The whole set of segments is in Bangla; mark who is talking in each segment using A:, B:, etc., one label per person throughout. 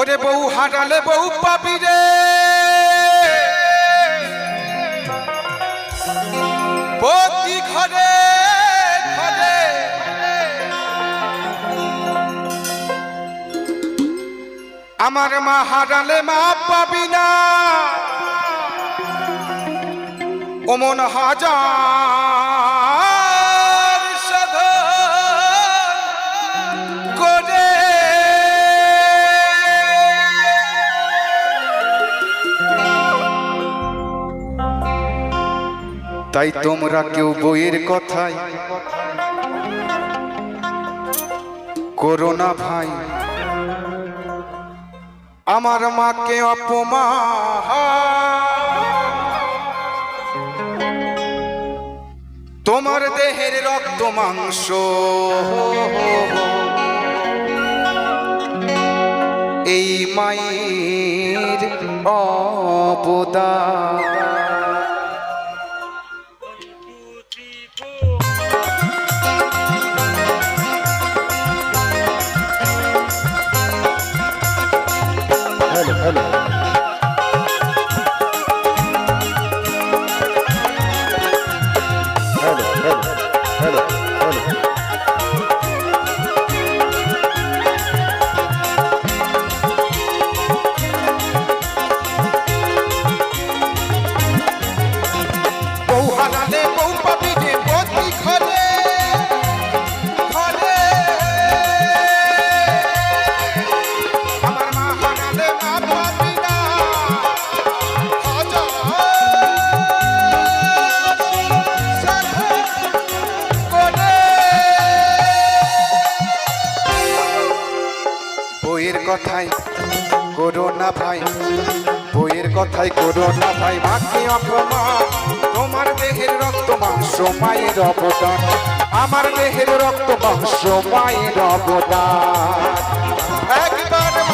A: ওরে বউ হারালে বউ পাবি রে। প্রতি ঘরে আমার মা হারালে মা পাবি না। ওমন হাজার তাই তোমরা কেউ বইয়ের কথায় করোনা ভাই। আমার মাকে অপমান। তোমার দেহের রক্ত মাংস। এই মায়ের অবদান। hello. করো না ভাই। বইয়ের কথাই করো না ভাই। মাকে অপমান, তোমার দেহের রক্ত মাংস, মায়ের অবদান। আমার দেহের রক্ত মাংস, মায়ের অবদান। একবার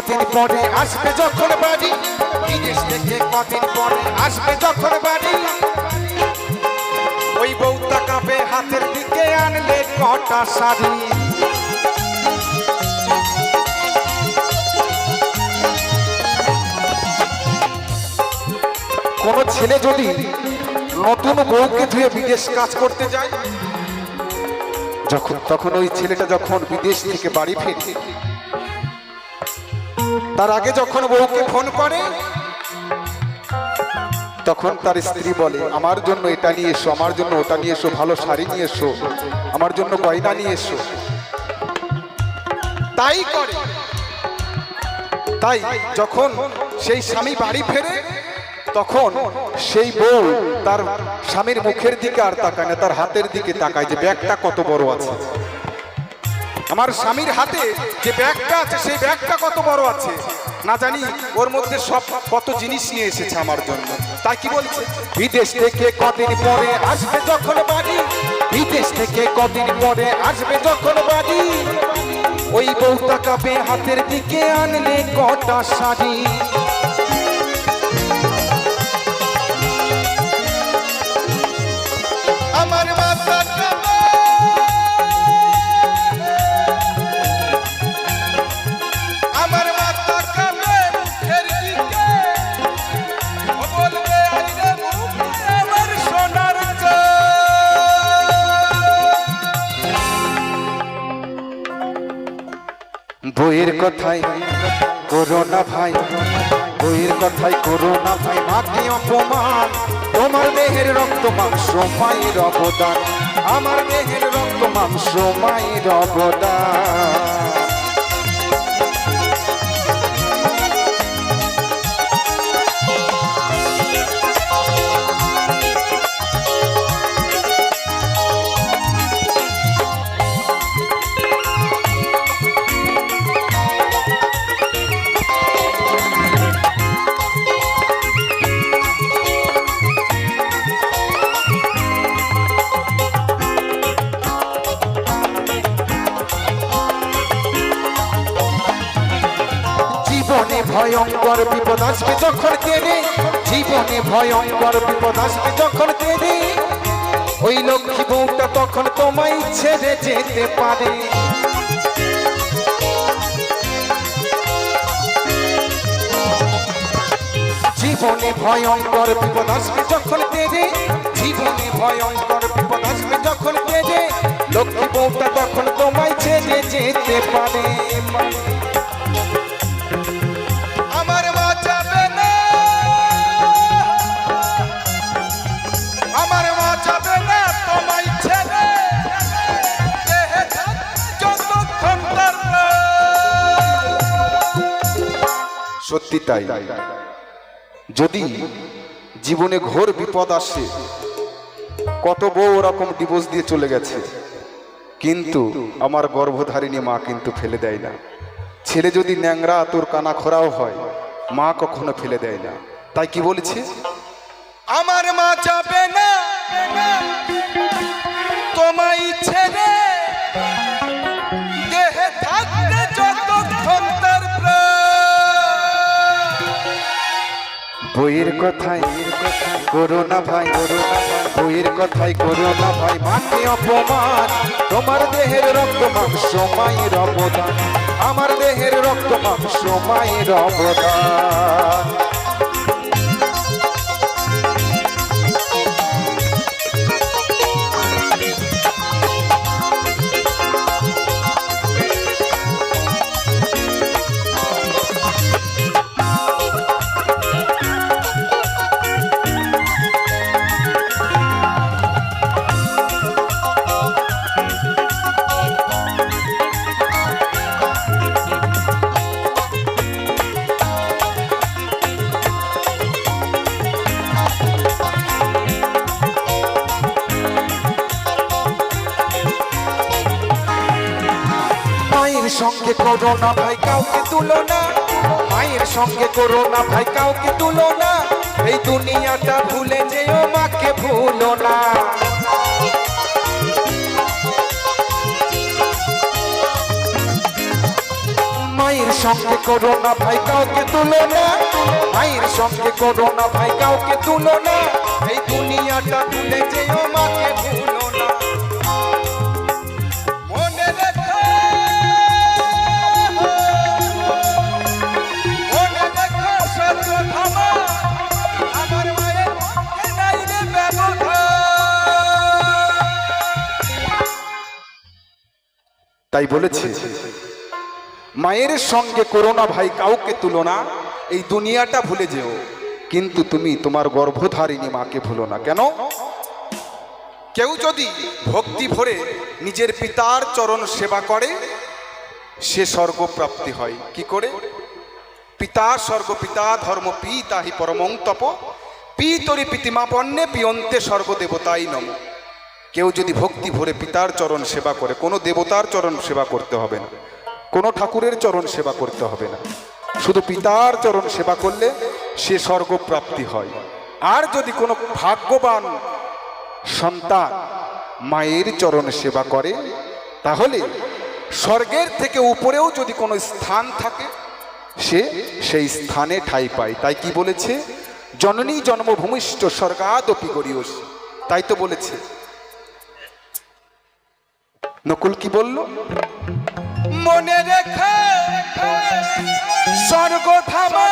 A: কদিন পরে আসবে যখন বাড়ি? বিদেশ থেকে কদিন পরে আসবে যখন বাড়ি? ওই বউটা কাঁপে হাতের দিকে, আনলে কটা শাড়ি? কোন ছেলে যদি নতুন বউকে ধুয়ে বিদেশ কাজ করতে যায়, যখন তখন ওই ছেলেটা যখন বিদেশ থেকে বাড়ি ফেরে তার আগে যখন বউকে ফোন করে, তখন তার স্ত্রী বলে, আমার জন্য এটা নিয়ে এসো, আমার জন্য ওটা নিয়ে এসো, ভালো শাড়ি নিয়ে এসো, আমার জন্য গয়না নিয়ে এসো। তাই করে। তাই যখন সেই স্বামী বাড়ি ফেরে, তখন সেই বউ তার স্বামীর মুখের দিকে আর তাকায় না, তার হাতের দিকে তাকায় যে, ব্যাগটা কত বড় আছে? আমার স্বামীর হাতে যে ব্যাগটা আছে, সেই ব্যাগটা কত বড় আছে? না জানি, ওর মধ্যে সব কত জিনিস নিয়ে এসেছে আমার জন্য। তাই কি বলছে? বিদেশ থেকে কদিন পরে আসবে যখন বাড়ি? বিদেশ থেকে কদিন পরে আসবে যখন বাড়ি? ওই বউটা কাপে হাতের দিকে আনলে কটা শাড়ি? বইয়ের কথাই, করোনা ভাই, বইয়ের কথাই, করোনা ভাই। মাকে অপমান, তোমার দেহের রক্ত মাংস মায়ের অবদান, আমার দেহের রক্ত মাংস মায়ের অবদান। ভয়ঙ্কর বিপদ আসবে যখন কেড়ে জীবনে ভয়ঙ্কর বিপদ আসবে যখন কেড়ে ওই লক্ষ্মী বউটা তখন তোমায় ছেড়ে যেতে পারে। জীবনে ভয়ঙ্কর বিপদ আসবে যখন তেজে জীবনে ভয়ঙ্কর বিপদ আসবে যখন তেজে লক্ষ্মী বউটা তখন তোমায় ছেড়ে যেতে পারে। সত্যি তাই। যদি জীবনে ঘোর বিপদ আসে, কত বউ ওরকম ডিভোর্স দিয়ে চলে গেছে। কিন্তু আমার গর্ভধারিণী মা কিন্তু ফেলে দেয় না। ছেলে যদি ন্যাংরা, তোর কানা খোরাও হয়, মা কখনো ফেলে দেয় না। তাই কি বলেছে?
B: আমার মা চাপে না।
A: বইয়ের কথাই করো না ভাই বইয়ের কথাই করো না ভাই মাকে অপমান। তোমার দেহের রক্ত মাংস, মায়ের অবদান। আমার দেহের রক্ত মাংস, মায়ের অবদান। সঙ্গে করো না ভাই, কাউকে তুলো না। মায়ের সঙ্গে করো না ভাই, কাউকে তুলো না। এই দুনিয়াটা ভুলে যেও, মাকে ভুলো না। মায়ের সঙ্গে করো না ভাই, কাউকে তুলো না। মায়ের সঙ্গে করো না ভাই, কাউকে তুলো না। এই দুনিয়াটা ভুলে যেও, মাকে ভুলো তাই বলেছে, মায়ের সঙ্গে করোনা ভাই কাউকে তুলনা এই দুনিয়াটা ভুলে যেও। কিন্তু তুমি তোমার গর্ভধারিণী মাকে ভুলো না। কেন? কেউ যদি ভক্তি ভরে নিজের পিতার চরণ সেবা করে, সে স্বর্গপ্রাপ্তি হয়। কি করে? পিতা স্বর্গ পিতা ধর্ম পি তাহি পরমং তপ। পিতরি পিতিমা পণ্যে পিয়ন্তে স্বর্গদেবতাই নম। কেউ যদি ভক্তি ভরে পিতার চরণ সেবা করে, কোনো দেবতার চরণ সেবা করতে হবে না, কোনো ঠাকুরের চরণ সেবা করতে হবে না। শুধু পিতার চরণ সেবা করলে সে স্বর্গপ্রাপ্তি হয়। আর যদি কোনো ভাগ্যবান সন্তান মায়ের চরণ সেবা করে, তাহলে স্বর্গের থেকে উপরেও যদি কোনো স্থান থাকে, সে সেই স্থানে ঠাই পায়। তাই কি বলেছে? জননী জন্মভূমিষ্ঠ স্বর্গাদপি করিয়স। তাই তো বলেছে। নকুল কি বলল?
B: মনে রেখে স্বর্গধামা।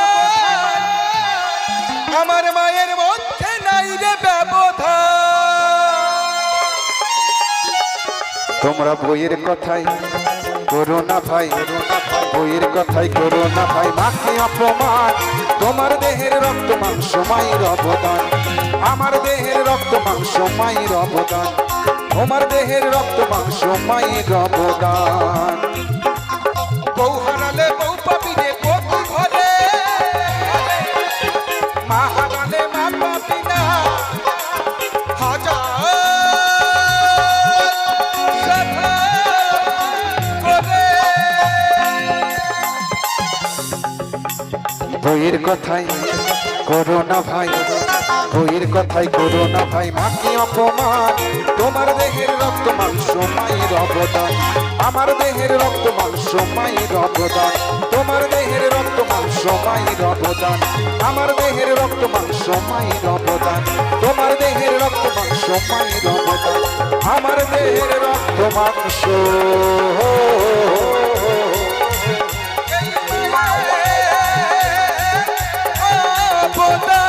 B: আমার মায়ের মধ্যে নাই রে
A: তোমরা বইয়ের কথাই করো না ভাই বইয়ের কথাই করো না ভাই। মাকে অপমান তোমার দেহের রক্ত মাংস মায়ের অবদান। আমার দেহের রক্ত মাংস মায়ের অবদান। তোমার দেহের রক্ত মাংস মায়ের অবদান।
B: বউ হারালে বউ পাবি রে পতি ঘরে। মা হারালে মা পাবি না।
A: বইয়ের কথাই করোনা ভাই। বইয়ের কথাই করো না ভাই, মাকে অপমান। তোমার দেহের রক্ত মাংস মায়ের অবদান। আমার দেহের রক্ত মাংস মায়ের অবদান। তোমার দেহের রক্ত মাংস মায়ের অবদান। আমার দেহের রক্ত মাংস মায়ের অবদান। তোমার দেহের রক্ত মাংস মায়ের অবদান। আমার দেহের রক্ত মাংস অবদান।